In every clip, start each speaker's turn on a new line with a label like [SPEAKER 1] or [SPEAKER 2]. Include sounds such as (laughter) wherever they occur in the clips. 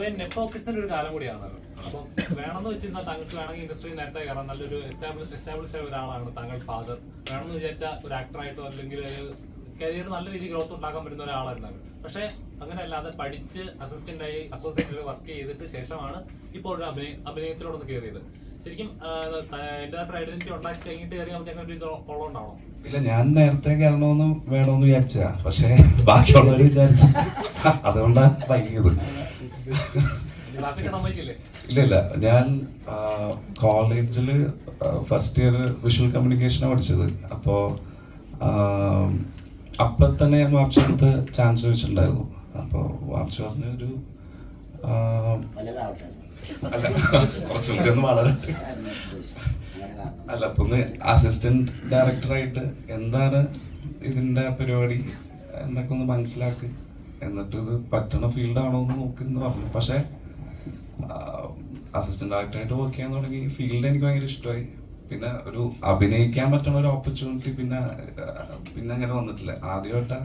[SPEAKER 1] പൊതുവെ നെപ്പോക്കിസിന്റെ ഒരു കാലം കൂടിയാണ്. അപ്പം വേണമെന്ന് വെച്ചിരുന്നാൽ താങ്കൾക്ക് വേണമെങ്കിൽ ഇൻഡസ്ട്രി നേരത്തെ കയറാൻ നല്ലൊരു എസ്റ്റാബ്ലിഷ് ആയ ഒരാളാണ് താങ്കൾ ഫാദർ വേണമെന്ന് വിചാരിച്ച ഒരു ആക്ടറായിട്ടോ അല്ലെങ്കിൽ ഒരു കരിയർ നല്ല രീതിയിൽ ഗ്രോത്ത് ഉണ്ടാക്കാൻ പറ്റുന്ന ഒരാളായിരുന്നു പക്ഷെ അങ്ങനെ അല്ലാതെ പഠിച്ച് അസിസ്റ്റന്റ് ആയി അസോസിയേറ്റ് വർക്ക് ചെയ്തിട്ട് ശേഷമാണ് ഇപ്പോൾ ഒരു അഭിനയ അഭിനയത്തിലോടൊന്ന് കയറിയത്. ശരിക്കും കയറി
[SPEAKER 2] ഇല്ല ഞാൻ നേരത്തെ കയറണമെന്ന് വേണമെന്ന് വിചാരിച്ച പക്ഷേ ബാക്കിയുള്ളവർ വിചാരിച്ച. അതുകൊണ്ടാ വൈകിയത്.
[SPEAKER 1] ഗ്രാഫിക്ക് സമ്മതിച്ചില്ലേ?
[SPEAKER 2] ഇല്ല ഇല്ല ഞാൻ കോളേജിൽ ഫസ്റ്റ് ഇയർ വിഷ്വൽ കമ്മ്യൂണിക്കേഷനാണ് പഠിച്ചത്. അപ്പോൾ അപ്പം തന്നെ ഞാൻ വാപ്ചടുത്ത് ചാൻസ് ചോദിച്ചിട്ടുണ്ടായിരുന്നു അപ്പോൾ വാപ്ച പറഞ്ഞ ഒരു ആ,
[SPEAKER 3] വലുതാവട്ടെ
[SPEAKER 2] അല്ല കുറച്ചും കൂടി ഒന്ന് വളരട്ടെ. അല്ല അപ്പൊ ഒന്ന് അസിസ്റ്റന്റ് ഡയറക്ടറായിട്ട് എന്താണ് ഇതിന്റെ പരിപാടി എന്നൊക്കെ ഒന്ന് മനസ്സിലാക്ക്. എന്നിട്ട് ഇത് പറ്റണ ഫീൽഡാണോ എന്ന് നോക്ക് എന്ന് പറഞ്ഞു. പക്ഷെ അസിസ്റ്റന്റ് ഡയറക്ടറായിട്ട് വർക്ക് ചെയ്യാൻ തുടങ്ങി. ഫീൽഡ് എനിക്ക് ഭയങ്കര ഇഷ്ടമായി. പിന്നെ ഒരു അഭിനയിക്കാൻ പറ്റുന്ന ഒരു ഓപ്പർച്യൂണിറ്റി പിന്നെ പിന്നെ അങ്ങനെ വന്നിട്ടില്ല. ആദ്യമായിട്ടാ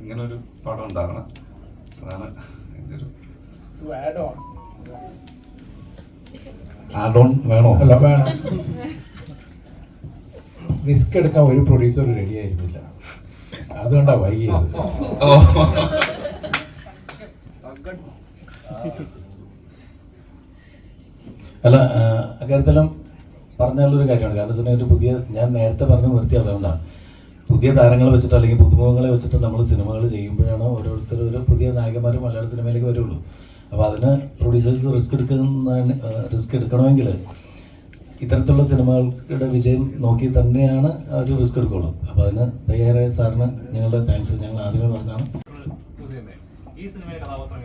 [SPEAKER 2] ഇങ്ങനെ ഒരു പടം ഉണ്ടാകണം അതാണ് എന്റെ ഒരു. ആഡ് ഓൺ വേണോ?
[SPEAKER 4] അല്ല വേണം. റിസ്ക് എടുക്കാൻ ഒരു പ്രൊഡ്യൂസർ റെഡി ആയിരുന്നില്ല. അതുകൊണ്ടാ വൈകിയത്.
[SPEAKER 2] ഓ.
[SPEAKER 5] അല്ല അക്കാര്യത്തിലും പറഞ്ഞുള്ളൊരു കാര്യമാണ്. കാരണം വെച്ചാൽ ഒരു പുതിയ ഞാൻ നേരത്തെ പറഞ്ഞു നിർത്തി അതുകൊണ്ടാണ്. പുതിയ താരങ്ങളെ വെച്ചിട്ട് അല്ലെങ്കിൽ പുതുമുഖങ്ങളെ വെച്ചിട്ട് നമ്മൾ സിനിമകൾ ചെയ്യുമ്പോഴാണ് ഓരോരുത്തർ ഒരു പുതിയ നായകന്മാരും മലയാള സിനിമയിലേക്ക് വരുള്ളൂ. അപ്പോൾ അതിന് പ്രൊഡ്യൂസേഴ്സ് റിസ്ക് എടുക്കുന്ന റിസ്ക് എടുക്കണമെങ്കിൽ ഇത്തരത്തിലുള്ള സിനിമകളുടെ വിജയം നോക്കി തന്നെയാണ് അവർ റിസ്ക് എടുക്കുള്ളൂ. അപ്പോൾ അതിന് തയ്യാറായ സാറിന് ഞങ്ങളുടെ താങ്ക്സ് ഞങ്ങൾ ആദ്യമേ
[SPEAKER 1] പറഞ്ഞാണ് ഈ സിനിമയിലെ കഥാപാത്രം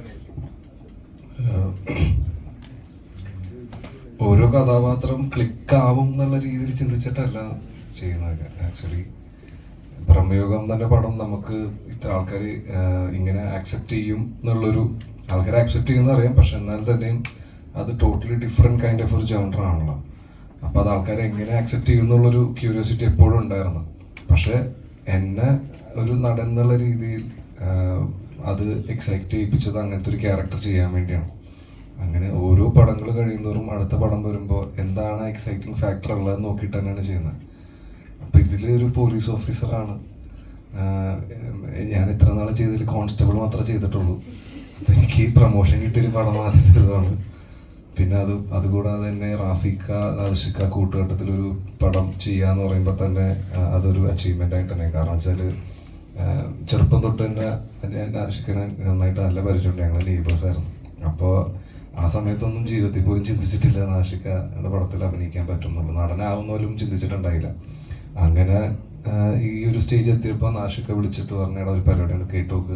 [SPEAKER 6] ഓരോ കഥാപാത്രം ക്ലിക്ക് ആവും എന്നുള്ള രീതിയിൽ ചിന്തിച്ചിട്ടല്ല ചെയ്യുന്നത് ആക്ച്വലി ബ്രഹ്മയോഗം തന്നെ പടം നമുക്ക് ഇത്ര ആൾക്കാർ ഇങ്ങനെ ആക്സെപ്റ്റ് ചെയ്യും എന്നുള്ളൊരു ആൾക്കാർ ആക്സെപ്റ്റ് ചെയ്യുന്ന അറിയാം. പക്ഷെ എന്നാൽ തന്നെയും അത് ടോട്ടലി ഡിഫറെന്റ് കൈൻഡ് ഓഫ് ഒരു ജോണ്ടർ ആണല്ലോ. അപ്പോൾ അത് ആൾക്കാർ എങ്ങനെ ആക്സെപ്റ്റ് ചെയ്യും എന്നുള്ളൊരു ക്യൂരിയോസിറ്റി എപ്പോഴും ഉണ്ടായിരുന്നു. പക്ഷേ എന്നെ ഒരു നടൻ എന്നുള്ള രീതിയിൽ അത് എക്സൈറ്റ് ചെയ്യിപ്പിച്ചത് അങ്ങനത്തെ ഒരു ക്യാരക്ടർ ചെയ്യാൻ വേണ്ടിയാണ്. അങ്ങനെ ഓരോ പടങ്ങൾ കഴിയുന്നതോറും അടുത്ത പടം വരുമ്പോൾ എന്താണ് എക്സൈറ്റിംഗ് ഫാക്ടർ ഉള്ളതെന്ന് നോക്കിയിട്ട് തന്നെയാണ് ചെയ്യുന്നത്. അപ്പോൾ ഇതിൽ ഒരു പോലീസ് ഓഫീസറാണ് ഞാൻ ഇത്ര നാളെ ചെയ്തതിൽ കോൺസ്റ്റബിൾ മാത്രമേ ചെയ്തിട്ടുള്ളൂ. അപ്പം എനിക്ക് പ്രൊമോഷൻ കിട്ടിയൊരു പടം ആദ്യം ചെയ്തതാണ്. പിന്നെ അത് അതുകൂടാതെ തന്നെ റാഫിക്ക നാദിഷിക്ക കൂട്ടുകെട്ടത്തിലൊരു പടം ചെയ്യുക ചെയ്യാന്ന് പറയുമ്പോൾ തന്നെ അതൊരു അച്ചീവ്മെന്റ് ആയിട്ട് തന്നെ കാരണം വെച്ചാൽ ചെറുപ്പം തൊട്ട് തന്നെ എന്റെ നാദിഷിക്കനെ നന്നായിട്ട് നല്ല പരിചയമുണ്ട് ഞങ്ങൾ നെയ്ബേഴ്സ് ആയിരുന്നു. അപ്പോൾ ആ സമയത്തൊന്നും ജീവിതത്തിൽ പോലും ചിന്തിച്ചിട്ടില്ല നാഷിക്കയുടെ പടത്തിൽ അഭിനയിക്കാൻ പറ്റുന്നുള്ളൂ. നടനാവുന്ന പോലും ചിന്തിച്ചിട്ടുണ്ടായില്ല. അങ്ങനെ ഈ ഒരു സ്റ്റേജ് എത്തിയപ്പോൾ നാഷിക്ക വിളിച്ചിട്ട് പറഞ്ഞ ഒരു പരിപാടിയാണ് കേട്ടോക്ക്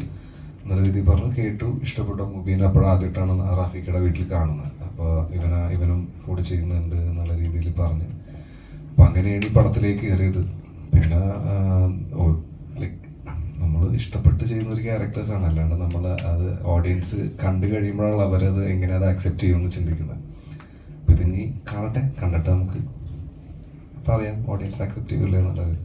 [SPEAKER 6] എന്നുള്ള രീതിയിൽ പറഞ്ഞു. കേട്ടു. ഇഷ്ടപ്പെട്ട മൂവീനെ അപ്പോഴും ആദ്യമായിട്ടാണ് റാഫിക്കയുടെ വീട്ടിൽ കാണുന്നത്. അപ്പോൾ ഇവന ഇവനും കൂടെ ചെയ്യുന്നുണ്ട് എന്നുള്ള രീതിയിൽ പറഞ്ഞു. അപ്പം അങ്ങനെയാണ് ഈ പടത്തിലേക്ക് കയറിയത്. പിന്നെ ഇഷ്ടപ്പെട്ട് ചെയ്യുന്ന ഒരു ക്യാരക്ടേഴ്സ് ആണ്. അല്ലാണ്ട് നമ്മൾ അത് ഓഡിയൻസ് കണ്ടു കഴിയുമ്പോഴാണ് അവരത് എങ്ങനെ അത് അക്സെപ്റ്റ് ചെയ്യുമെന്ന് ചിന്തിക്കുന്നത്. അപ്പം ഇതിനി കാണട്ടെ. കണ്ടിട്ട് നമുക്ക് പറയാം ഓഡിയൻസ് അക്സെപ്റ്റ് ചെയ്യില്ലേ എന്നുള്ളത്.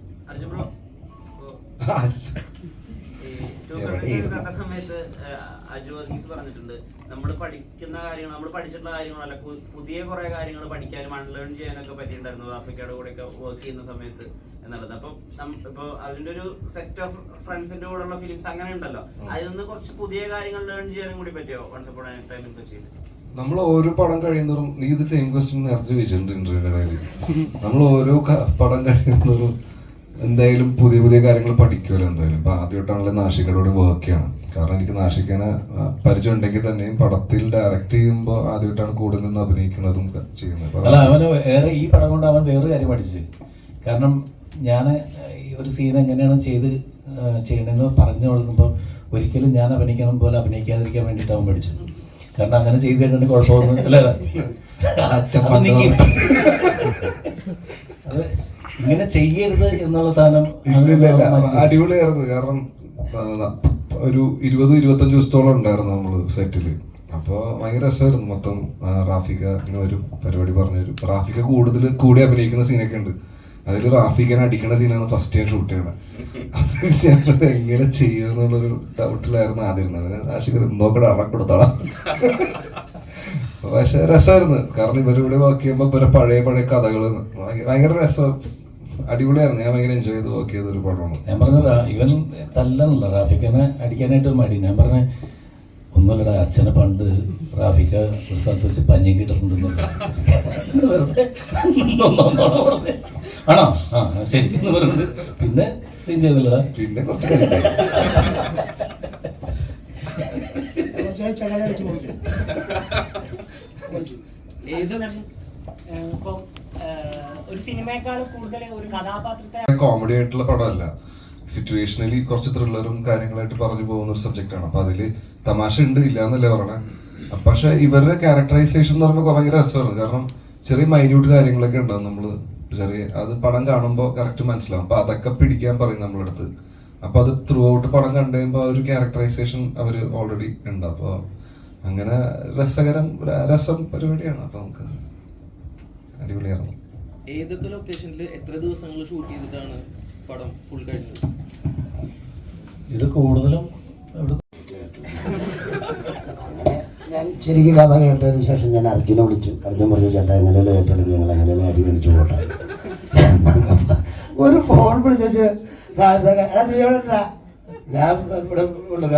[SPEAKER 7] സമയത്ത് അജു വർഗീസ് പറഞ്ഞിട്ടുണ്ട് നമ്മൾ പഠിക്കുന്ന കാര്യങ്ങൾ നമ്മൾ പഠിച്ചിട്ടുള്ള കാര്യങ്ങളല്ല പുതിയ കുറെ കാര്യങ്ങൾ പഠിക്കാനും അൺലേൺ ചെയ്യാനൊക്കെ പറ്റിയിട്ടുണ്ടായിരുന്നു. ആഫ്രിക്കയുടെ കൂടെയൊക്കെ വർക്ക് ചെയ്യുന്ന സമയത്ത്. എന്നുള്ളത്. അപ്പൊ ഇപ്പൊ അതിന്റെ ഒരു സെറ്റ് ഓഫ് ഫ്രണ്ട്സിന്റെ കൂടെയുള്ള ഫിലിംസ് അങ്ങനെ ഉണ്ടല്ലോ. അതിൽ നിന്ന് കുറച്ച് പുതിയ കാര്യങ്ങൾ ലേൺ ചെയ്യാനും കൂടി പറ്റിയോ? വൺസ് അപ്പോൺ ടൈമിംഗ് കൊച്ചിയിൽ
[SPEAKER 6] നമ്മൾ ഓരോ പടം കഴിയുന്നതും നീ ഇത് സെയിം ക്വസ്റ്റ്യൻ നേരത്തെ ചോദിച്ചിട്ടുണ്ട് ഇന്റർവ്യൂ ഇടയിൽ. നമ്മൾ ഓരോ പടം കഴിയുന്നതും എന്തായാലും പുതിയ പുതിയ കാര്യങ്ങൾ പഠിക്കുമല്ലോ എന്തായാലും. ഇപ്പൊ ആദ്യമായിട്ടാണല്ലോ നാഷിക്കയോട് വർക്ക് ചെയ്യണം. കാരണം എനിക്ക് നാഷിക്കനെ പരിചയം ഉണ്ടെങ്കിൽ തന്നെയും പടത്തിൽ ഡയറക്റ്റ് ചെയ്യുമ്പോൾ ആദ്യമായിട്ടാണ് കൂടെ നിന്ന് അഭിനയിക്കുന്നതും ചെയ്യുന്നത്.
[SPEAKER 5] ഈ പടം കൊണ്ട് അവൻ വേറൊരു കാര്യം പഠിച്ചു. കാരണം ഞാൻ ഈ ഒരു സീൻ എങ്ങനെയാണ് ചെയ്ത് ചെയ്യണമെന്ന് പറഞ്ഞു കൊടുക്കുമ്പോൾ ഒരിക്കലും ഞാൻ അഭിനയിക്കണം പോലെ അഭിനയിക്കാതിരിക്കാൻ വേണ്ടിയിട്ട് അവൻ പഠിച്ചു കാരണം അങ്ങനെ ചെയ്ത് കഴിഞ്ഞാൽ കുഴപ്പമൊന്നും അല്ല (laughs) അത് ഇങ്ങനെ ചെയ്യരുത് എന്നുള്ള സാധനം.
[SPEAKER 6] അടിപൊളിയായിരുന്നു. കാരണം ഒരു ഇരുപത് ഇരുപത്തഞ്ച് ദിവസത്തോളം ഉണ്ടായിരുന്നു നമ്മൾ സെറ്റിൽ. അപ്പോൾ ഭയങ്കര രസമായിരുന്നു മൊത്തം റാഫിക ഇങ്ങനെ ഒരു പരിപാടി പറഞ്ഞു തരും റാഫിക കൂടുതൽ കൂടി അഭിനയിക്കുന്ന സീനൊക്കെ ഉണ്ട്. അതിൽ റാഫിക്കനെ അടിക്കുന്ന സീനാണ് ഫസ്റ്റ് ഞാൻ ഷൂട്ട് ചെയ്യണത്. അത് ഞാനത് എങ്ങനെ ചെയ്യുമെന്നുള്ളൊരു ഡൗട്ടിലായിരുന്നു ആദ്യം റാഷിക നോക്കട അറ കൊടുത്തോളാം. പക്ഷെ രസമായിരുന്നു. കാരണം ഇവരിവിടെ വർക്ക് ചെയ്യുമ്പോൾ ഇവരെ പഴയ പഴയ കഥകൾ ഭയങ്കര രസം. അടിപൊളിയായിരുന്നു. ഞാൻ ഭയങ്കര എൻജോയ് ചെയ്ത് വർക്ക് ചെയ്ത ഒരു പടമാണ്.
[SPEAKER 5] ഞാൻ പറഞ്ഞ ഇവൻ തല്ലണല്ലോ. റാഫിക്കനെ അടിക്കാനായിട്ട് മടി. ഞാൻ പറഞ്ഞ ഒന്നുമില്ലടാ അച്ഛനെ പണ്ട് റാഫിക്ക ഒരു സ്ഥലത്ത് വെച്ച് പഞ്ഞിക്ക് ഇട്ടിട്ടുണ്ടെന്ന്. വെറുതെ. ആണോ? ആ ശരി. എന്ന് പറഞ്ഞിട്ട് പിന്നെ സീൻ ചെയ്തില്ല
[SPEAKER 6] പിന്നെ കുറച്ച് കോമഡി ആയിട്ടുള്ള പടമല്ല. സിറ്റുവേഷനലി കുറച്ച് ത്രില്ലറും കാര്യങ്ങളായിട്ട് പറഞ്ഞു പോകുന്ന ഒരു സബ്ജക്റ്റ് ആണ്. അപ്പൊ അതിൽ തമാശ ഉണ്ട് ഇല്ല എന്നല്ലേ പറഞ്ഞേ പക്ഷെ ഇവരുടെ ക്യാരക്ടറൈസേഷൻ എന്ന് പറയുമ്പോൾ ഭയങ്കര രസമാണ്. കാരണം ചെറിയ മൈന്യൂട്ട് കാര്യങ്ങളൊക്കെ ഉണ്ടാവും നമ്മൾ ചെറിയ അത് പടം കാണുമ്പോൾ കറക്റ്റ് മനസ്സിലാവും. അപ്പൊ അതൊക്കെ പിടിക്കാൻ പറയും നമ്മളടുത്ത്. അപ്പൊ അത് ത്രൂ ഔട്ട് പടം കണ്ടു കഴിയുമ്പോൾ ആ ഒരു ക്യാരക്ടറൈസേഷൻ അവർ ഓൾറെഡി ഉണ്ട്. അപ്പോൾ അങ്ങനെ രസകരം രസം പരിപാടിയാണ്. അപ്പൊ നമുക്ക് അടിപൊളിയായിരുന്നു.
[SPEAKER 8] ഏതൊക്കെ ലൊക്കേഷനിൽ എത്ര ദിവസങ്ങൾ ഷൂട്ട് ചെയ്തിട്ടാണ് പടം ഫുൾ കഴിഞ്ഞത്?
[SPEAKER 5] ഇത് കൂടുതലും ഇവിടെ
[SPEAKER 3] അങ്ങനെ ഞാൻ ശരിക്കും കഥ കേട്ടതിന് ശേഷം ഞാൻ അർജുനെ വിളിച്ചു. അർജുൻ പറഞ്ഞു ചേട്ടാ എങ്ങനെയല്ലേ ഏറ്റെടുക്കുക ഞങ്ങൾ എങ്ങനെയല്ലേ അരി മേടിച്ചു പോട്ടെ? ഒരു ഫോൺ വിളിച്ചു ഞാൻ ഇവിടെ കൊണ്ടുക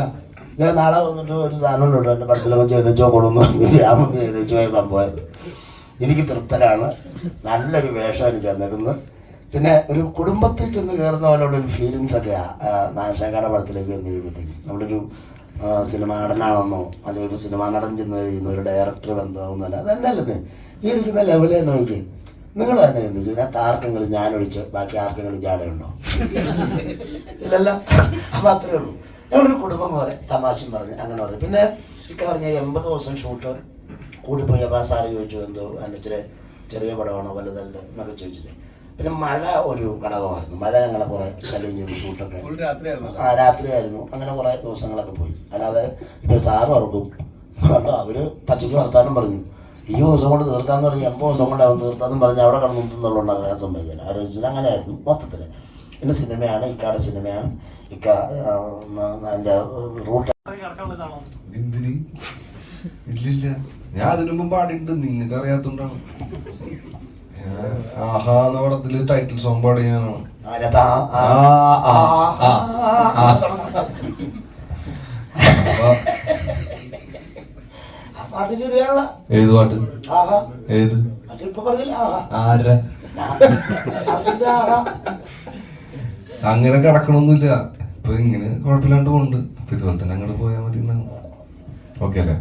[SPEAKER 3] ഞാൻ നാളെ വന്നിട്ട് ഒരു സാധനം ഉണ്ട് എന്റെ പടത്തിലൊക്കെ ചെയ്തോ കൊടുന്നു പറഞ്ഞു ഞാൻ വന്ന് ചെയ്തോ പോയ സംഭവം എനിക്ക് തൃപ്തരാണ്. നല്ലൊരു വേഷം എനിക്ക് തന്നിരുന്നത് പിന്നെ ഒരു കുടുംബത്തിൽ ചെന്ന് കയറുന്ന പോലെയുള്ള ഒരു ഫീലിങ്സ് ഒക്കെയാണ് നാശാക്കാട് പടത്തിലേക്ക് ചെന്ന് കഴിയുമ്പോഴത്തേക്കും. നമ്മളൊരു സിനിമാ നടനാണെന്നോ അല്ലെങ്കിൽ ഒരു സിനിമാ നടൻ ചെന്ന് കഴിയുന്ന ഒരു ഡയറക്ടർ ബന്ധമാവുന്നല്ല അതല്ലല്ലേ ഈ ഇരിക്കുന്ന ലെവൽ തന്നെ നോക്കി നിങ്ങൾ തന്നെ ചിന്തിക്കും ഇതിനകത്ത് ആർക്കെങ്കിലും ഞാനൊഴിച്ച് ബാക്കി ആർക്കെങ്കിലും ജാടയുണ്ടോ? ഇല്ലല്ല അപ്പം അത്രേ ഉള്ളൂ. ഞങ്ങളൊരു കുടുംബം പോലെ തമാശയും പറഞ്ഞ് അങ്ങനെ പറഞ്ഞു. പിന്നെ ഇക്ക പറഞ്ഞ എൺപത് ദിവസം ഷൂട്ട് കൂടിപ്പോയി. അപ്പോൾ സാറ് ചോദിച്ചു എന്തോ? അതിന്റെ ഇച്ചിരി ചെറിയ പടമാണോ വലുതല്ല? എന്നൊക്കെ ചോദിച്ചില്ലേ പിന്നെ മഴ ഒരു ഘടകമായിരുന്നു. മഴ ഞങ്ങളെ കുറേ ശല്യം ചെയ്തു ഷൂട്ടൊക്കെ ആ രാത്രിയായിരുന്നു. അങ്ങനെ കുറേ ദിവസങ്ങളൊക്കെ പോയി. അല്ലാതെ ഇപ്പൊ സാറ് ഓർക്കും കണ്ടോ അവർ പച്ചയ്ക്ക് വർത്താനം പറഞ്ഞു. ഈ ദിവസം കൊണ്ട് തീർക്കാന്ന് പറഞ്ഞ് എൺപത് ദിവസം കൊണ്ട് അവർ തീർത്താന്ന് പറഞ്ഞ് അവിടെ കടന്നു മുന്തുന്നുള്ളതുകൊണ്ട് ഞാൻ സംഭവിക്കില്ല ആലോചിച്ചു അങ്ങനെയായിരുന്നു മൊത്തത്തിൽ പിന്നെ സിനിമയാണ് ഇക്കാടെ സിനിമയാണ്. ഇക്ക എന്റെ റൂട്ട്
[SPEAKER 6] ഇല്ലില്ല. ഞാൻ അതിനു മുമ്പ് പാടിയിട്ടുണ്ട് നിങ്ങൾക്ക് അറിയാത്തോണ്ടാണ് ആഹാ എന്ന പടത്തിൽ ടൈറ്റിൽ സോങ് പാടിയ ഞാനാണ് ഏത് പാട്ട്?
[SPEAKER 3] ആഹാ.
[SPEAKER 6] ഏത്? ആരാ? അങ്ങനെ കിടക്കണമൊന്നുമില്ല ഇപ്പൊ ഇങ്ങനെ കുഴപ്പമില്ലാണ്ട് പോണ്ട് അപ്പൊ ഇതുപോലെ തന്നെ അങ്ങോട്ട് പോയാൽ മതി എന്നാണ് ഓക്കെ അല്ലേ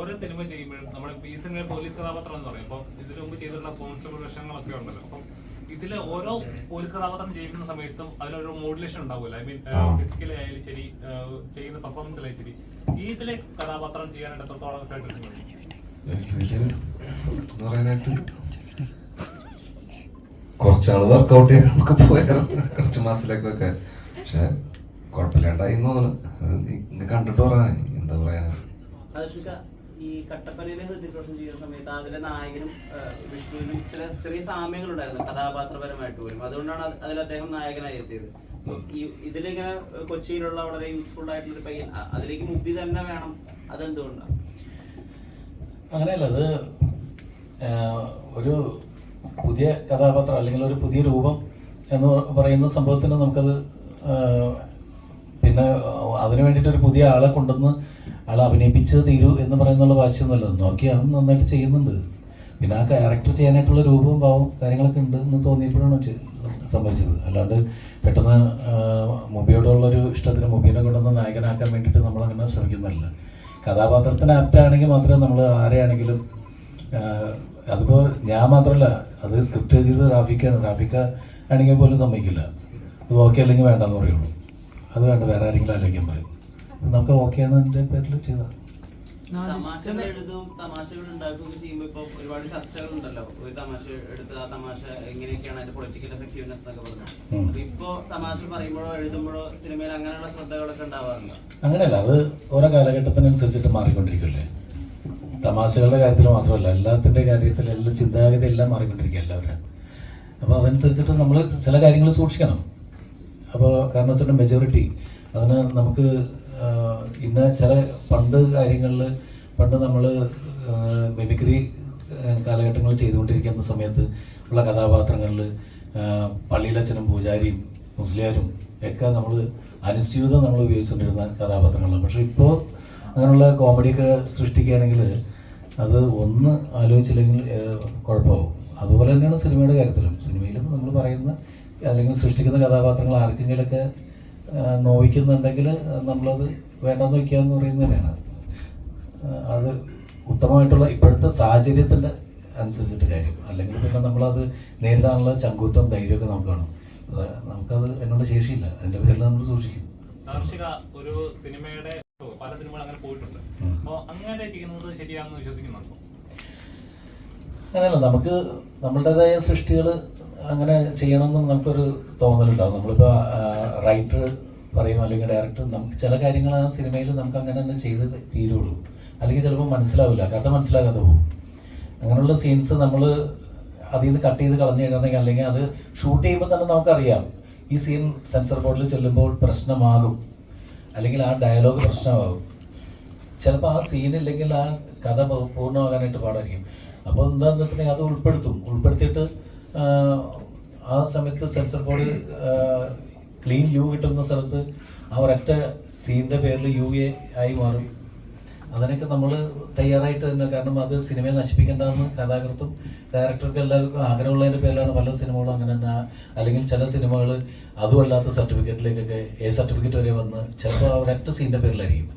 [SPEAKER 1] ഓരോ സിനിമ ചെയ്യുമ്പോഴും നമ്മുടെ ഈ സിനിമ പോലീസ് കഥാപാത്രം എന്ന് പറയും. അപ്പം ഇതിനു മുമ്പ് ചെയ്തിട്ടുള്ള കോൺസ്റ്റബിൾ വേഷങ്ങളൊക്കെ ഉണ്ടല്ലോ. അപ്പം ഇതിലെ ഓരോ പോലീസ് കഥാപാത്രം ചെയ്യുന്ന സമയത്തും അതിലൊരു മോഡുലേഷൻ ഉണ്ടാവില്ല ഐ മീൻ. ഫിസിക്കലി ആയാലും ശരി ചെയ്യുന്ന പെർഫോമൻസ് പെർഫോമൻസിലായാലും ശരി. ഈ ഇതിലെ കഥാപാത്രം ചെയ്യാനായിട്ട് എത്രത്തോളം
[SPEAKER 6] പറയാനായിട്ട് വർക്കൗട്ട് ചെയ്യാൻ നമുക്ക് പോയായിരുന്നു കുറച്ച് മാസത്തിലേക്ക് വെക്കാൻ പക്ഷെ കുഴപ്പമില്ലാണ്ടായി തോന്നുന്നു. കണ്ടിട്ട് പറയാൻ എന്താ
[SPEAKER 7] പറയാ? ഈ കട്ടപ്പനയിലെ ഹൃതിക് റോഷൻ ചെയ്യുന്ന സമയത്ത് അതിലെ നായകനും വിഷ്ണുവിനും ചില ചെറിയ സാമ്യങ്ങൾ ഉണ്ടായിരുന്നു കഥാപാത്രപരമായിട്ട് പോലും. അതുകൊണ്ടാണ് അത് അതിൽ അദ്ദേഹം നായകനായി എത്തിയത്. ഈ ഇതിലിങ്ങനെ കൊച്ചിയിലുള്ള വളരെ യൂസ്ഫുൾ ആയിട്ടുള്ള ഒരു പയ്യൻ അതിലേക്ക് മുക്തി തന്നെ വേണം. അതെന്തുകൊണ്ടാണ്?
[SPEAKER 5] അങ്ങനെയല്ല അത് ഒരു പുതിയ കഥാപാത്രം അല്ലെങ്കിൽ ഒരു പുതിയ രൂപം എന്ന് പറയുന്ന സംഭവത്തിന് നമുക്കത് പിന്നെ അതിനു വേണ്ടിയിട്ട് ഒരു പുതിയ ആളെ കൊണ്ടുവന്ന് ആളെ അഭിനയിപ്പിച്ച് തീരൂ എന്ന് പറയുന്നുള്ള വാശിയൊന്നുമല്ല. നോക്കി അവൻ നന്നായിട്ട് ചെയ്യുന്നുണ്ട്. പിന്നെ ആ ക്യാരക്ടർ ചെയ്യാനായിട്ടുള്ള രൂപവും ഭാവവും കാര്യങ്ങളൊക്കെ ഉണ്ട് എന്ന് തോന്നിയപ്പോഴാണ് സംഭവിച്ചത് അല്ലാണ്ട് പെട്ടെന്ന് മുബിയോടുള്ളൊരു ഇഷ്ടത്തിന് മുബീനെ കൊണ്ടുവന്ന് നായകനാക്കാൻ വേണ്ടിയിട്ട് നമ്മളങ്ങനെ ശ്രമിക്കുന്നില്ല കഥാപാത്രത്തിന് ആപ്റ്റാണെങ്കിൽ മാത്രമേ നമ്മൾ ആരെയാണെങ്കിലും അതിപ്പോൾ ഞാൻ മാത്രമല്ല അത് സ്ക്രിപ്റ്റ് എഴുതിയത് റാഫിക്കാണ്. റാഫിക്ക ആണെങ്കിൽ പോലും സമ്മതിക്കില്ല. അത് ഓക്കെ അല്ലെങ്കിൽ വേണ്ടെന്ന് പറയുള്ളൂ. അത് വേണ്ട വേറെ ആരെങ്കിലും ആലോചിക്കാൻ പറയും. നമുക്ക് ഓക്കെ ആണ് പേരിൽ ചെയ്താൽ
[SPEAKER 7] തമാശകൾ എഴുതും തമാശകൾ ഉണ്ടാക്കുകയും ചെയ്യുമ്പോൾ ഇപ്പൊ ഒരുപാട് ചർച്ചകളുണ്ടല്ലോ. ഒരു തമാശ എടുത്ത് ആ തമാശ എങ്ങനെയൊക്കെയാണ് അതിന്റെ പൊളിറ്റിക്കൽ എഫക്റ്റീവ്നെസ് എന്നൊക്കെ പറഞ്ഞു. അപ്പൊ ഇപ്പൊ തമാശ പറയുമ്പോഴോ എഴുതുമ്പോഴോ സിനിമയിൽ അങ്ങനെയുള്ള ശ്രദ്ധകളൊക്കെ ഉണ്ടാവാറുണ്ട്?
[SPEAKER 5] അങ്ങനെയല്ല അത് ഓരോ കാലഘട്ടത്തിനനുസരിച്ചിട്ട് മാറിക്കൊണ്ടിരിക്കുമല്ലേ തമാശകളുടെ കാര്യത്തിൽ മാത്രമല്ല എല്ലാത്തിന്റെ കാര്യത്തിൽ എല്ലാ ചിന്താഗതി എല്ലാം മാറിക്കൊണ്ടിരിക്കുക എല്ലാവരും അപ്പോൾ അതനുസരിച്ചിട്ട് നമ്മൾ ചില കാര്യങ്ങൾ സൂക്ഷിക്കണം. അപ്പോൾ കാരണം വെച്ചിട്ട് മെജോറിറ്റി അതിന് നമുക്ക് ഇന്ന ചില പണ്ട് കാര്യങ്ങളിൽ പണ്ട് നമ്മൾ മിമിക്രി കാലഘട്ടങ്ങൾ ചെയ്തുകൊണ്ടിരിക്കുന്ന സമയത്ത് ഉള്ള കഥാപാത്രങ്ങളിൽ പള്ളിയിലച്ഛനും പൂജാരിയും മുസ്ലിയാരും ഒക്കെ നമ്മൾ അനുസ്യൂതം നമ്മൾ ഉപയോഗിച്ചുകൊണ്ടിരുന്ന കഥാപാത്രങ്ങളാണ്. പക്ഷേ ഇപ്പോൾ അങ്ങനെയുള്ള കോമഡിയൊക്കെ സൃഷ്ടിക്കുകയാണെങ്കിൽ അത് ഒന്ന് ആലോചിച്ചില്ലെങ്കിൽ കുഴപ്പമാവും. അതുപോലെ തന്നെയാണ് സിനിമയുടെ കാര്യത്തിലും. സിനിമയിലും നമ്മൾ പറയുന്ന അല്ലെങ്കിൽ സൃഷ്ടിക്കുന്ന കഥാപാത്രങ്ങൾ ആർക്കെങ്കിലൊക്കെ നോവിക്കുന്നുണ്ടെങ്കിൽ നമ്മളത് വേണ്ടെന്ന് വയ്ക്കുക എന്ന് പറയുന്നത് തന്നെയാണ് ഏഹ്, അത് ഉത്തമമായിട്ടുള്ള ഇപ്പോഴത്തെ സാഹചര്യത്തിന്റെ അനുസരിച്ചിട്ട് കാര്യം. അല്ലെങ്കിൽ പിന്നെ നമ്മളത് നേരിടാനുള്ള ചങ്കൂറ്റം ധൈര്യമൊക്കെ നമുക്ക് വേണം. അത് നമുക്കത് എന്നുള്ള ശേഷിയില്ല. അതിന്റെ പേരിൽ നമ്മൾ സൂക്ഷിക്കും.
[SPEAKER 1] കാർഷിക ഒരു സിനിമയുടെ പല സിനിമകൾ അങ്ങനെ പോയിട്ടുണ്ട്.
[SPEAKER 5] ഉം.
[SPEAKER 1] അപ്പൊ അങ്ങനെ ചെയ്യുന്നത് ശരിയാണെന്ന് വിശ്വസിക്കുന്നുണ്ടോ?
[SPEAKER 5] അങ്ങനെയല്ല നമുക്ക് നമ്മളുടേതായ സൃഷ്ടികൾ അങ്ങനെ ചെയ്യണമെന്ന് നമുക്കൊരു തോന്നലുണ്ടാവും നമ്മളിപ്പോൾ റൈറ്റർ പറയും അല്ലെങ്കിൽ ഡയറക്ടർ നമുക്ക് ചില കാര്യങ്ങൾ ആ സിനിമയിൽ നമുക്ക് അങ്ങനെ തന്നെ ചെയ്ത് തീരുള്ളൂ. അല്ലെങ്കിൽ ചിലപ്പോൾ മനസ്സിലാവില്ല കഥ മനസ്സിലാകാതെ പോകും. അങ്ങനെയുള്ള സീൻസ് നമ്മൾ അതിൽ നിന്ന് കട്ട് ചെയ്ത് കളഞ്ഞു കഴിഞ്ഞിട്ടുണ്ടെങ്കിൽ അല്ലെങ്കിൽ അത് ഷൂട്ട് ചെയ്യുമ്പോൾ തന്നെ നമുക്കറിയാം. ഈ സീൻ സെൻസർ ബോർഡിൽ ചെല്ലുമ്പോൾ പ്രശ്നമാകും. അല്ലെങ്കിൽ ആ ഡയലോഗ് പ്രശ്നമാകും. ചിലപ്പോൾ ആ സീൻ ഇല്ലെങ്കിൽ ആ കഥ പൂർണമാകാനായിട്ട് പാടായിരിക്കും. അപ്പോൾ എന്താണെന്ന് വെച്ചിട്ടുണ്ടെങ്കിൽ അത് ഉൾപ്പെടുത്തും. ഉൾപ്പെടുത്തിയിട്ട് ആ സമയത്ത് സെൻസർ ബോർഡ് ക്ലീൻ യു കിട്ടുന്ന സ്ഥലത്ത് ആ ഒരൊറ്റ സീനിന്റെ പേരിൽ യു എ ആയി മാറും. അതിനൊക്കെ നമ്മൾ തയ്യാറായിട്ട് തന്നെ കാരണം അത് സിനിമയെ നശിപ്പിക്കേണ്ടതെന്ന് കഥാകൃത്തും ഡയറക്ടർക്കും എല്ലാവർക്കും ആഗ്രഹമുള്ളതിന്റെ പേരിലാണ് പല സിനിമകളും അങ്ങനെ തന്നെ. അല്ലെങ്കിൽ ചില സിനിമകൾ അതുമല്ലാത്ത സർട്ടിഫിക്കറ്റിലേക്കൊക്കെ എ സർട്ടിഫിക്കറ്റ് വരെ വന്ന് ചിലപ്പോൾ ആ ഒരൊറ്റ സീനിന്റെ പേരിലായിരിക്കും.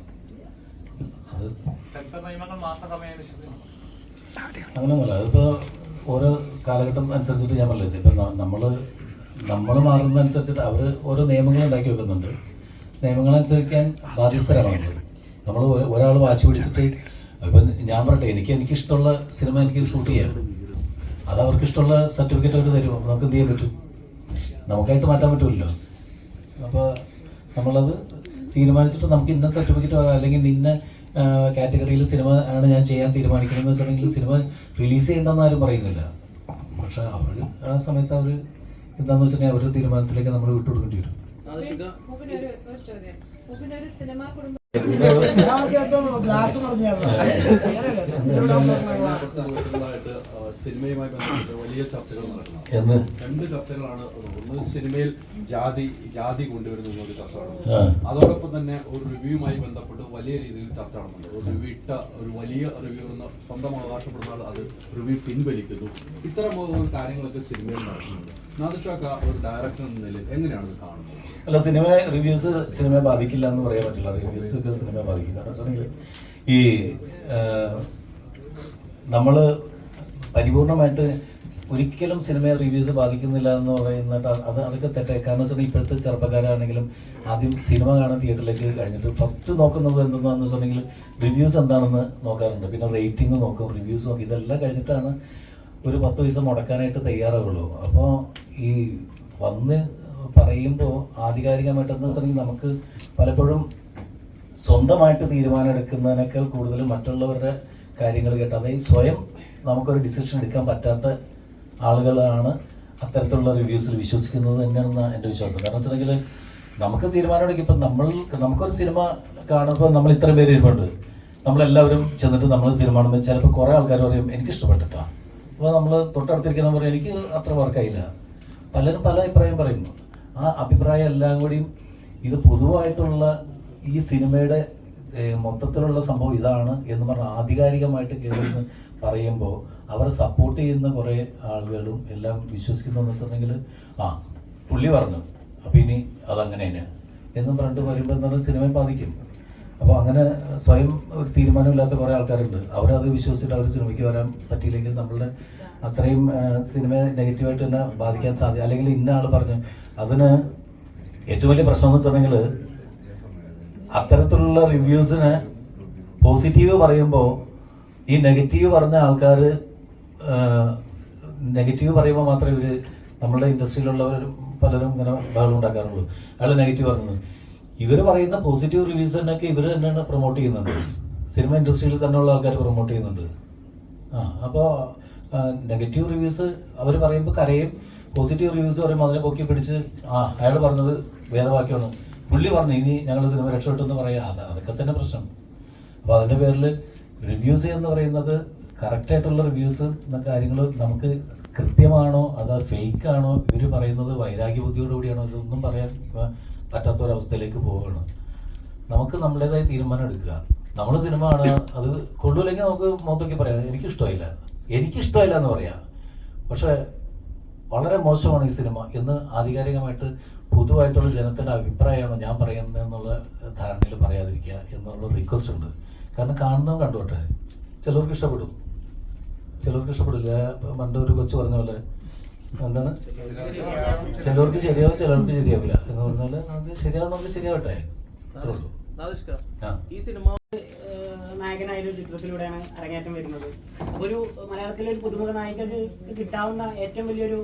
[SPEAKER 5] അത് അങ്ങനെയൊന്നുമല്ല. അതിപ്പോൾ ഓരോ കാലഘട്ടം അനുസരിച്ചിട്ട് ഞാൻ പറഞ്ഞു ഇപ്പം നമ്മൾ നമ്മൾ മാറുന്ന അനുസരിച്ചിട്ട് അവർ ഓരോ നിയമങ്ങൾ ഉണ്ടാക്കി വെക്കുന്നുണ്ട്. നിയമങ്ങൾ അനുസരിക്കാൻ ബാധ്യസ്ഥരാണ് നമ്മൾ ഒരാൾ വാശി പിടിച്ചിട്ട് ഇപ്പം ഞാൻ പറയട്ടെ എനിക്ക് എനിക്ക് ഇഷ്ടമുള്ള സിനിമ എനിക്ക് ഷൂട്ട് ചെയ്യാം. അത് അവർക്ക് ഇഷ്ടമുള്ള സർട്ടിഫിക്കറ്റ് അവർ തരും. നമുക്ക് എന്ത് ചെയ്യാൻ പറ്റും? നമുക്കായിട്ട് മാറ്റാൻ പറ്റുമല്ലോ അപ്പോൾ നമ്മളത് തീരുമാനിച്ചിട്ട് നമുക്ക് ഇന്ന സർട്ടിഫിക്കറ്റ് അല്ലെങ്കിൽ ഇന്ന കാറ്റഗറിയിൽ സിനിമ ആണ് ഞാൻ ചെയ്യാൻ തീരുമാനിക്കുന്നതെന്ന് വെച്ചിട്ടുണ്ടെങ്കിൽ സിനിമ റിലീസ് ചെയ്യണ്ടെന്ന് ആരും പറയുന്നില്ല. പക്ഷെ അവർ ആ സമയത്ത് അവർ എന്താണെന്ന് വെച്ചാൽ അവരുടെ തീരുമാനത്തിലേക്ക് നമ്മൾ വിട്ടുകൊടുക്കേണ്ടി വരും
[SPEAKER 8] നാദർഷിക
[SPEAKER 9] മൂപ്പിനൊരു ഒരു ചോദ്യം മൂപ്പിനൊരു സിനിമാ കുടുംബം
[SPEAKER 3] ഗ്ലാസ് പറഞ്ഞു
[SPEAKER 10] കൂടുതലായിട്ട് സിനിമയുമായി ബന്ധപ്പെട്ട് വലിയ ചർച്ചകൾ
[SPEAKER 5] നടക്കുന്നത്
[SPEAKER 10] രണ്ട് ചർച്ചകളാണ് ഒന്ന് സിനിമയിൽ ജാതി ജാതി കൊണ്ടുവരുന്ന ഒരു ചർച്ച. നടന്നു അതോടൊപ്പം തന്നെ ഒരു റിവ്യൂമായി ബന്ധപ്പെട്ട് വലിയ രീതിയിൽ ചർച്ച നടന്നുണ്ട് ഒരു റിവ്യൂ ഇട്ട ഒരു വലിയ റിവ്യൂ എന്ന് സ്വന്തം അവകാശപ്പെടുന്ന ആൾ അത് റിവ്യൂ പിൻവലിക്കുന്നു. ഇത്തരം കാര്യങ്ങളൊക്കെ സിനിമയിൽ നടക്കുന്നുണ്ട്.
[SPEAKER 5] അല്ല സിനിമ റിവ്യൂസ് സിനിമയെ ബാധിക്കില്ല എന്ന് പറയാൻ പറ്റില്ല. റിവ്യൂസ് ഒക്കെ സിനിമയെ ബാധിക്കും. കാരണം വെച്ചിട്ടുണ്ടെങ്കിൽ ഈ നമ്മൾ പരിപൂർണമായിട്ട് ഒരിക്കലും സിനിമയെ റിവ്യൂസ് ബാധിക്കുന്നില്ല എന്ന് പറയുന്നിട്ട് അത് അതൊക്കെ തെറ്റായി. കാരണം വെച്ചിട്ടുണ്ടെങ്കിൽ ഇപ്പോഴത്തെ ചെറുപ്പക്കാരാണെങ്കിലും ആദ്യം സിനിമ കാണാൻ തിയേറ്ററിലേക്ക് കഴിഞ്ഞിട്ട് ഫസ്റ്റ് നോക്കുന്നത് എന്തെന്നാന്ന് വെച്ചിട്ടുണ്ടെങ്കിൽ റിവ്യൂസ് എന്താണെന്ന് നോക്കാറുണ്ട്. പിന്നെ റേറ്റിംഗ് നോക്കും റിവ്യൂസ് നോക്കും. ഇതെല്ലാം കഴിഞ്ഞിട്ടാണ് ഒരു പത്ത് പൈസ മുടക്കാനായിട്ട് തയ്യാറാവുള്ളൂ. അപ്പോൾ ഈ വന്ന് പറയുമ്പോൾ ആധികാരികമായിട്ടെന്ന് വെച്ചിട്ടുണ്ടെങ്കിൽ നമുക്ക് പലപ്പോഴും സ്വന്തമായിട്ട് തീരുമാനം എടുക്കുന്നതിനേക്കാൾ കൂടുതൽ മറ്റുള്ളവരുടെ കാര്യങ്ങൾ കേട്ട് അതായത് സ്വയം നമുക്കൊരു ഡിസിഷൻ എടുക്കാൻ പറ്റാത്ത ആളുകളാണ് അത്തരത്തിലുള്ള റിവ്യൂസിൽ വിശ്വസിക്കുന്നത് തന്നെയാണെന്ന് എന്റെ വിശ്വാസം. കാരണം വെച്ചിട്ടുണ്ടെങ്കിൽ നമുക്ക് തീരുമാനം എടുക്കും. ഇപ്പം നമ്മൾ നമുക്കൊരു സിനിമ കാണുമ്പോൾ നമ്മൾ ഇത്രയും പേര് ഇരിപ്പുണ്ട് നമ്മളെല്ലാവരും ചെന്നിട്ട് നമ്മൾ സിനിമ കാണുമ്പോൾ ചിലപ്പോൾ കുറേ ആൾക്കാർ പറയും എനിക്ക് ഇഷ്ടപ്പെട്ടിട്ടാണ് അപ്പോൾ നമ്മൾ തൊട്ടടുത്തിരിക്കുന്ന പറയും എനിക്ക് അത്ര വർക്കായില്ല. പലരും പല അഭിപ്രായം പറയുന്നു. ആ അഭിപ്രായം എല്ലാം കൂടിയും ഇത് പൊതുവായിട്ടുള്ള ഈ സിനിമയുടെ മൊത്തത്തിലുള്ള സംഭവം ഇതാണ് എന്ന് പറഞ്ഞാൽ ആധികാരികമായിട്ട് കയറി പറയുമ്പോൾ അവരെ സപ്പോർട്ട് ചെയ്യുന്ന കുറേ ആളുകളും എല്ലാം വിശ്വസിക്കുന്നതെന്ന് വെച്ചിട്ടുണ്ടെങ്കിൽ ആ പുള്ളി പറഞ്ഞു അപ്പം ഇനി അതങ്ങനെ തന്നെ എന്നും പറഞ്ഞിട്ട് വരുമ്പോൾ എന്താ പറയുക സിനിമയെ ബാധിക്കും. അപ്പോൾ അങ്ങനെ സ്വയം ഒരു തീരുമാനമില്ലാത്ത കുറേ ആൾക്കാരുണ്ട്. അവരത് വിശ്വസിച്ചിട്ട് അവർ സിനിമയ്ക്ക് വരാൻ പറ്റിയില്ലെങ്കിൽ നമ്മളുടെ അത്രയും സിനിമയെ നെഗറ്റീവായിട്ട് തന്നെ ബാധിക്കാൻ സാധ്യത അല്ലെങ്കിൽ ഇന്ന ആൾ പറഞ്ഞു അതിന് ഏറ്റവും വലിയ പ്രശ്നം എന്ന് വെച്ചിട്ടുണ്ടെങ്കിൽ അത്തരത്തിലുള്ള റിവ്യൂസിന് പോസിറ്റീവ് പറയുമ്പോൾ ഈ നെഗറ്റീവ് പറഞ്ഞ ആൾക്കാർ നെഗറ്റീവ് പറയുമ്പോൾ മാത്രമേ ഇവർ നമ്മുടെ ഇൻഡസ്ട്രിയിലുള്ളവർ പലരും ഇങ്ങനെ ബഹളം ഉണ്ടാക്കാറുള്ളൂ. അയാൾ നെഗറ്റീവ് പറഞ്ഞത്. ഇവർ പറയുന്ന പോസിറ്റീവ് റിവ്യൂസ് തന്നെയൊക്കെ ഇവർ തന്നെയാണ് പ്രൊമോട്ട് ചെയ്യുന്നുണ്ട് സിനിമ ഇൻഡസ്ട്രിയിൽ തന്നെയുള്ള ആൾക്കാർ പ്രൊമോട്ട് ചെയ്യുന്നുണ്ട്. ആ അപ്പോൾ നെഗറ്റീവ് റിവ്യൂസ് അവർ പറയുമ്പോൾ കരയും. പോസിറ്റീവ് റിവ്യൂസ് പറയുമ്പോൾ അതിനെ പൊക്കി പിടിച്ച് ആ അയാൾ പറഞ്ഞത് വേദവാക്യമാണ്. പുള്ളി പറഞ്ഞു ഇനി ഞങ്ങൾ സിനിമ രക്ഷപ്പെട്ടെന്ന് പറയാം. അത് അതൊക്കെ തന്നെ പ്രശ്നം. അപ്പോൾ അതിന്റെ പേരിൽ റിവ്യൂസ് എന്ന് പറയുന്നത് കറക്റ്റായിട്ടുള്ള റിവ്യൂസ് എന്ന കാര്യങ്ങൾ നമുക്ക് കൃത്യമാണോ അത് ഫേക്ക് ആണോ? ഇവർ പറയുന്നത് വൈരാഗ്യ ബുദ്ധിയോടുകൂടിയാണോ ഇതൊന്നും പറയാൻ പറ്റാത്തൊരവസ്ഥയിലേക്ക് പോവുകയാണ്. നമുക്ക് നമ്മുടേതായ തീരുമാനം എടുക്കുക. നമ്മൾ സിനിമ ആണ്. അത് കൊള്ളൂല്ലെങ്കിൽ നമുക്ക് മൊത്തമൊക്കെ പറയാം. എനിക്കിഷ്ടമായില്ല. എനിക്കിഷ്ടമായില്ല എന്ന് പറയാം. പക്ഷേ വളരെ മോശമാണ് ഈ സിനിമ എന്ന് ആധികാരികമായിട്ട് പൊതുവായിട്ടുള്ള ജനത്തിന്റെ അഭിപ്രായമാണ് ഞാൻ പറയുന്നത് എന്നുള്ള ധാരണയിൽ പറയാതിരിക്കുക എന്നുള്ള റിക്വസ്റ്റ് ഉണ്ട്. കാരണം കാണുന്നവൻ കണ്ടോട്ടെ ചിലർക്ക് ഇഷ്ടപ്പെടും. ചിലർക്ക് ഇഷ്ടപ്പെടില്ല. പണ്ട് ഒരു കൊച്ചു പറഞ്ഞ പോലെ എന്താണ്? ചിലർക്ക് ശരിയാവും ചിലർക്ക് ശരിയാവില്ല എന്ന് പറഞ്ഞാൽ അത് ശരിയാവണമെങ്കിൽ ശരിയാവട്ടെ.
[SPEAKER 8] ഈ സിനിമ
[SPEAKER 11] നായകനായ ഒരു ചിത്രത്തിലൂടെയാണ് അരങ്ങേറ്റം വരുന്നത്. ഒരു മലയാളത്തിലെ ഒരു പുതുമുഖ നായികക്ക് കിട്ടാവുന്ന ഏറ്റവും വലിയൊരു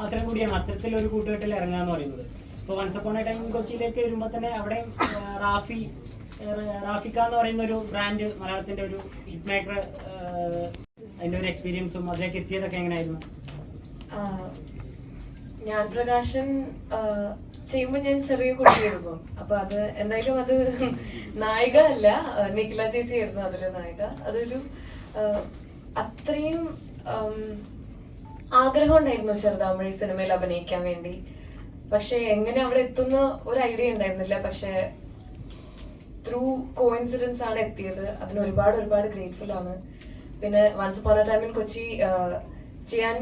[SPEAKER 11] അവസരം കൂടിയാണ് അത്തരത്തിലൊരു കൂട്ടുകെട്ടിൽ ഇറങ്ങുക എന്ന് പറയുന്നത്. ഇപ്പോൾ വൺസ് അപ്പോൺ എ ടൈം കൊച്ചിയിലേക്ക് വരുമ്പോൾ തന്നെ അവിടെ റാഫി റാഫിക്ക എന്ന് പറയുന്ന ഒരു ബ്രാൻഡ് മലയാളത്തിന്റെ ഒരു ഹിറ്റ് മേക്കർ അതിന്റെ ഒരു എക്സ്പീരിയൻസും അതിലേക്ക് എത്തിയതൊക്കെ എങ്ങനെയായിരുന്നു?
[SPEAKER 9] ഞാൻ പ്രകാശൻ ചെയ്യുമ്പോൾ ഞാൻ ചെറിയ കുട്ടിയായിരുന്നു. അപ്പൊ അത് എന്തായാലും അത് നായിക അല്ല നിഖില ചേച്ചി ആയിരുന്നു അതിലെ നായിക. അതൊരു അത്രയും ആഗ്രഹം ഉണ്ടായിരുന്നു ചെറുതാമ്പഴി സിനിമയിൽ അഭിനയിക്കാൻ വേണ്ടി. പക്ഷെ എങ്ങനെ അവിടെ എത്തുന്ന ഒരു ഐഡിയ ഉണ്ടായിരുന്നില്ല. പക്ഷെ ത്രൂ കോയിൻസിഡൻസ് ആണ് എത്തിയത്. അതിന് ഒരുപാട് ഒരുപാട് ഗ്രേറ്റ്ഫുൾ ആണ്. പിന്നെ വൺസ് upon ടൈമിൽ കൊച്ചി ചെയ്യാൻ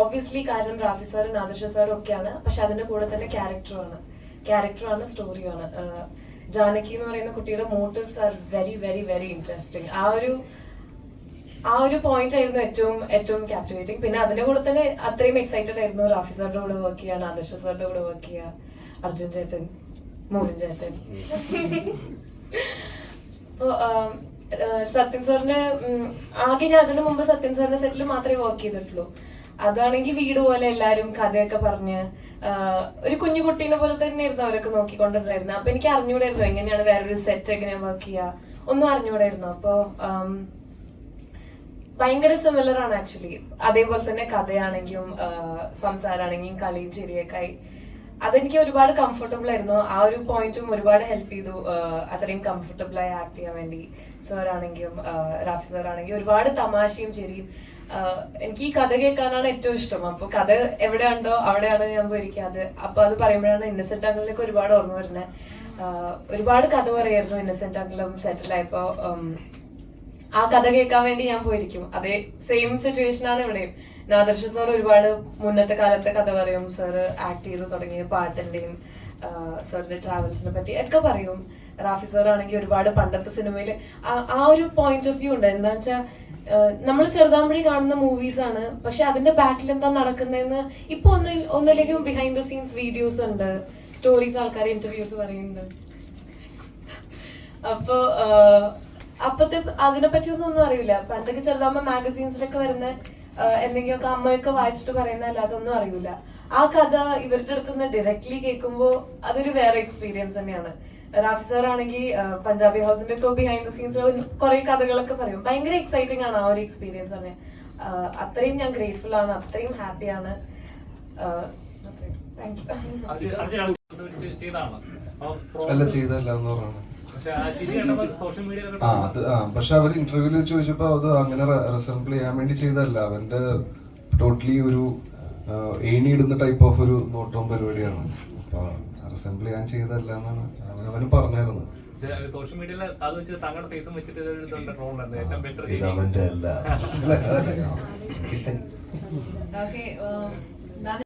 [SPEAKER 9] ഒബ്വിയസ്ലി കാരണം റാഫി സാറും ആദർശ സാറും ഒക്കെയാണ്. പക്ഷെ അതിന്റെ കൂടെ തന്നെ ക്യാരക്ടറുമാണ് ക്യാരക്ടറാണ് സ്റ്റോറിയാണ് ജാനകി എന്ന് പറയുന്ന കുട്ടിയുടെ motives are very very very interesting ആ ഒരു ആ ഒരു പോയിന്റ് ആയിരുന്നു ഏറ്റവും ഏറ്റവും ക്യാപ്റ്റിവേറ്റിംഗ് പിന്നെ അതിന്റെ കൂടെ തന്നെ അത്രയും എക്സൈറ്റഡ് ആയിരുന്നു റാഫി സാറിന്റെ കൂടെ വർക്ക് ചെയ്യാൻ ആദർശ സാറിന്റെ കൂടെ വർക്ക് ചെയ്യുക അർജുൻ ചേട്ടൻ മോഹൻ ചേട്ടൻ. അപ്പൊ സത്യൻ സാറിന്റെ ആകെ ഞാൻ അതിനു മുമ്പ് സത്യൻ സാറിന്റെ സെറ്റിൽ മാത്രമേ വർക്ക് ചെയ്തിട്ടുള്ളൂ. അതാണെങ്കിൽ വീട് പോലെ എല്ലാരും കഥയൊക്കെ പറഞ്ഞ് ഒരു കുഞ്ഞു കുട്ടീനെ പോലെ തന്നെയായിരുന്നു അവരൊക്കെ നോക്കിക്കൊണ്ടിരുന്നത്. അപ്പൊ എനിക്ക് അറിഞ്ഞൂടായിരുന്നു എങ്ങനെയാണ് വേറൊരു സെറ്റ് എങ്ങനെയാ വർക്ക് ചെയ്യുക ഒന്നും അറിഞ്ഞൂടായിരുന്നു. അപ്പൊ ഭയങ്കര സിമിലർ ആണ് ആക്ച്വലി അതേപോലെ തന്നെ കഥയാണെങ്കിലും സംസാരമാണെങ്കിലും കളി ചിരിയൊക്കെ ആയി. അതെനിക്ക് ഒരുപാട് കംഫർട്ടബിൾ ആയിരുന്നു. ആ ഒരു പോയിന്റും ഒരുപാട് ഹെൽപ്പ് ചെയ്തു. അത്രയും കംഫർട്ടബിൾ ആയി ആക്ട് ചെയ്യാൻ വേണ്ടി. സാർ ആണെങ്കിലും റാഫി സാറാണെങ്കിലും ഒരുപാട് തമാശയും ചിരിയും. എനിക്ക് ഈ കഥ കേൾക്കാനാണ് ഏറ്റവും ഇഷ്ടം. അപ്പൊ കഥ എവിടെ ഉണ്ടോ അവിടെയാണ് ഞാൻ പോയിരിക്കാതെ. അപ്പൊ അത് പറയുമ്പോഴാണ് ഇന്നസെന്റ് അങ്കിളിലേക്ക് ഒരുപാട് ഓർമ്മ വരുന്നത് ഒരുപാട് കഥ പറയായിരുന്നു ഇന്നസെന്റ് അങ്കിളും സെറ്റിൽ ആയപ്പോ. ആ കഥ കേൾക്കാൻ വേണ്ടി ഞാൻ പോയിരിക്കും. അതേ സെയിം സിറ്റുവേഷൻ ആണ് ഇവിടെയും. നാദർശ സാർ ഒരുപാട് മുന്നത്തെ കാലത്തെ കഥ പറയും. സാർ ആക്ട് ചെയ്ത് തുടങ്ങിയ പാട്ടിന്റെയും സാറിന്റെ ട്രാവൽസിനെ പറ്റി ഒക്കെ പറയും. റാഫി സാർ ആണെങ്കിൽ ഒരുപാട് പണ്ടത്തെ സിനിമയിൽ ആ ഒരു പോയിന്റ് ഓഫ് വ്യൂ ഉണ്ട്. എന്താ വെച്ചാൽ നമ്മൾ ചെറുതാമ്പഴി കാണുന്ന മൂവീസ് ആണ്. പക്ഷെ അതിന്റെ ബാക്കിൽ എന്താ നടക്കുന്നതെന്ന് ഇപ്പൊ ഒന്ന് ഒന്നിലേക്കും ബിഹൈൻഡ് ദ സീൻസ് വീഡിയോസ് ഉണ്ട്. സ്റ്റോറീസ് ആൾക്കാർ ഇന്റർവ്യൂസ് പറയുന്നുണ്ട്. അപ്പോ അപ്പത്തെ അതിനെ പറ്റി ഒന്നും ഒന്നും അറിയില്ല. പണ്ടൊക്കെ ചെറുതാകുമ്പോ മാഗസീൻസിലൊക്കെ വരുന്ന എന്തെങ്കിലുമൊക്കെ അമ്മയൊക്കെ വായിച്ചിട്ട് പറയുന്ന അല്ലാതെ ഒന്നും അറിയില്ല ആ കഥ ഇവരുടെ അടുത്ത് നിന്ന് ഡയറക്ട്ലി കേൾക്കുമ്പോൾ അതൊരു വേറെ എക്സ്പീരിയൻസ് തന്നെയാണ്. റാഫി സാർ ആണെങ്കിൽ പഞ്ചാബി ഹൗസിന്റെ ഒക്കെ ബിഹൈൻഡ് ദ സീൻസ് കുറെ കഥകളൊക്കെ പറയും. ഭയങ്കര എക്സൈറ്റിംഗ് ആണ് ആ ഒരു എക്സ്പീരിയൻസ് തന്നെ. അത്രയും ഞാൻ ഗ്രേറ്റ്ഫുൾ ആണ് അത്രയും ഹാപ്പിയാണ് താങ്ക് യു
[SPEAKER 6] അല്ല ചെയ്തല്ല
[SPEAKER 1] ആ
[SPEAKER 6] അത് ആ പക്ഷെ അവർ ഇന്റർവ്യൂൽ ചോദിച്ചപ്പോ അത് അങ്ങനെ റെസംബിൾ ചെയ്യാൻ വേണ്ടി ചെയ്തതല്ല. അവന്റെ ടോട്ടലി ഒരു ഏണിയിടുന്ന ടൈപ്പ് ഓഫ് ഒരു നോട്ടവും പരിപാടിയാണ്. അപ്പൊ റെസംബിൾ ചെയ്യാൻ ചെയ്തതല്ല എന്നാണ് അവൻ- അവന് പറഞ്ഞായിരുന്നു.
[SPEAKER 1] സോഷ്യൽ മീഡിയയിൽ അത് വെച്ച് തങ്ങളുടെ ഫേസും വെച്ചിട്ട് ഏറ്റവും ബെറ്റർ
[SPEAKER 6] ഇത് അവന്റെ അല്ല. (laughs)